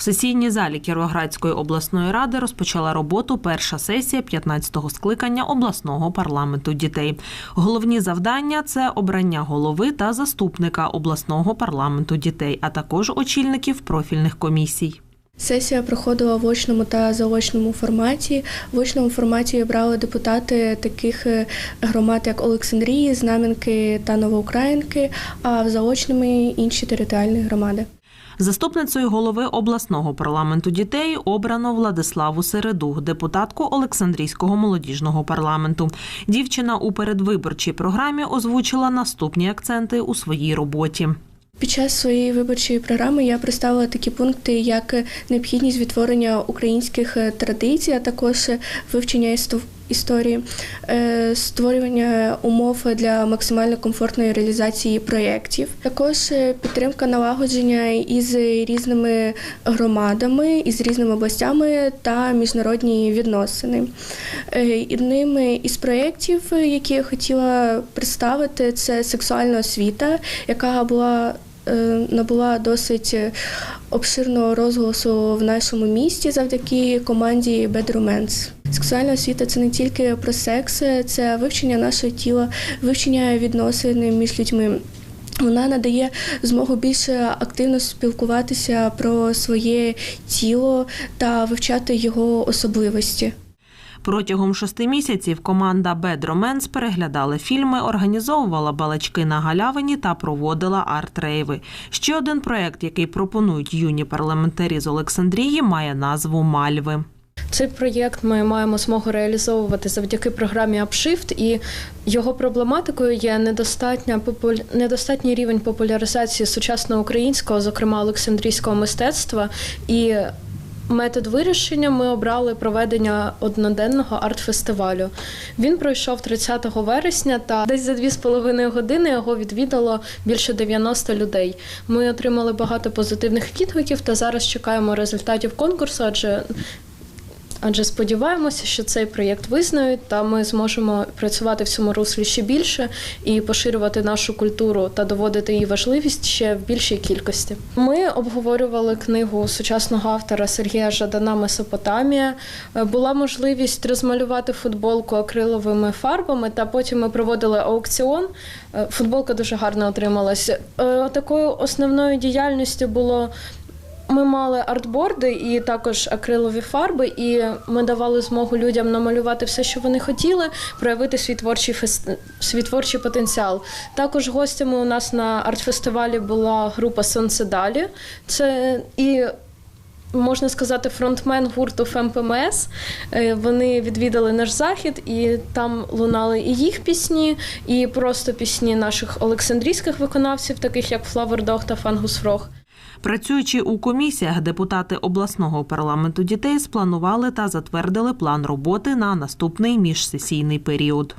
В сесійній залі Кіровоградської обласної ради розпочала роботу перша сесія 15-го скликання обласного парламенту дітей. Головні завдання це обрання голови та заступника обласного парламенту дітей, а також очільників профільних комісій. Сесія проходила в очному та заочному форматі. В очному форматі брали депутати таких е, громад, як Олександрії, Знам'янки та Новоукраїнки, а в заочному інші територіальні громади. Заступницею голови обласного парламенту дітей обрано Владиславу Середу, депутатку Олександрійського молодіжного парламенту. Дівчина у передвиборчій програмі озвучила наступні акценти у своїй роботі. Під час своєї виборчої програми я представила такі пункти, як необхідність відтворення українських е, традицій, а також е, вивчення істо- історії, е, створювання умов для максимально комфортної реалізації проєктів. Також е, підтримка налагодження із різними громадами, із різними областями та міжнародні відносини. Е, Одним із проєктів, які я хотіла представити, це сексуальна освіта, яка була набула досить обширного розголосу в нашому місті завдяки команді Bad Romance. Сексуальна освіта це не тільки про секс, це вивчення нашого тіла, вивчення відносин між людьми. Вона надає змогу більше активно спілкуватися про своє тіло та вивчати його особливості. Протягом шести місяців команда Romance переглядала фільми, організовувала балачки на галявині та проводила арт-рейви. Ще один проект, який пропонують юні парламентарі з Олександрії, має назву Мальви. Цей проєкт ми маємо змогу реалізовувати завдяки програмі Upshift, і його проблематикою є недостатня недостатній рівень популяризації сучасного українського, зокрема Олександрійського мистецтва. І метод вирішення ми обрали проведення одноденного арт-фестивалю. Він пройшов 30 вересня, та десь за 2,5 години його відвідало більше 90 людей. Ми отримали багато позитивних відгуків та зараз чекаємо результатів конкурсу, адже Адже сподіваємося, що цей проєкт визнають, та ми зможемо працювати в цьому руслі ще більше і поширювати нашу культуру та доводити її важливість ще в більшій кількості. Ми обговорювали книгу сучасного автора Сергія Жадана Месопотамія. Е, Була можливість розмалювати футболку акриловими фарбами, та потім ми проводили аукціон. Е, Футболка дуже гарно отрималась. Е, Такою основною діяльністю було ми мали артборди і також акрилові фарби, і ми давали змогу людям намалювати все, що вони хотіли, проявити свій творчий фест... свій творчий потенціал. Також гостями у нас на арт-фестивалі була група Сонце далі. Це і Можна сказати, фронтмен гурту ФМПМС. Е, Вони відвідали наш захід, і там лунали і їх пісні, і просто пісні наших олександрійських виконавців, таких як Флавер Дог та Фангус Фрог. Працюючи у комісіях, депутати обласного парламенту дітей спланували та затвердили план роботи на наступний міжсесійний період.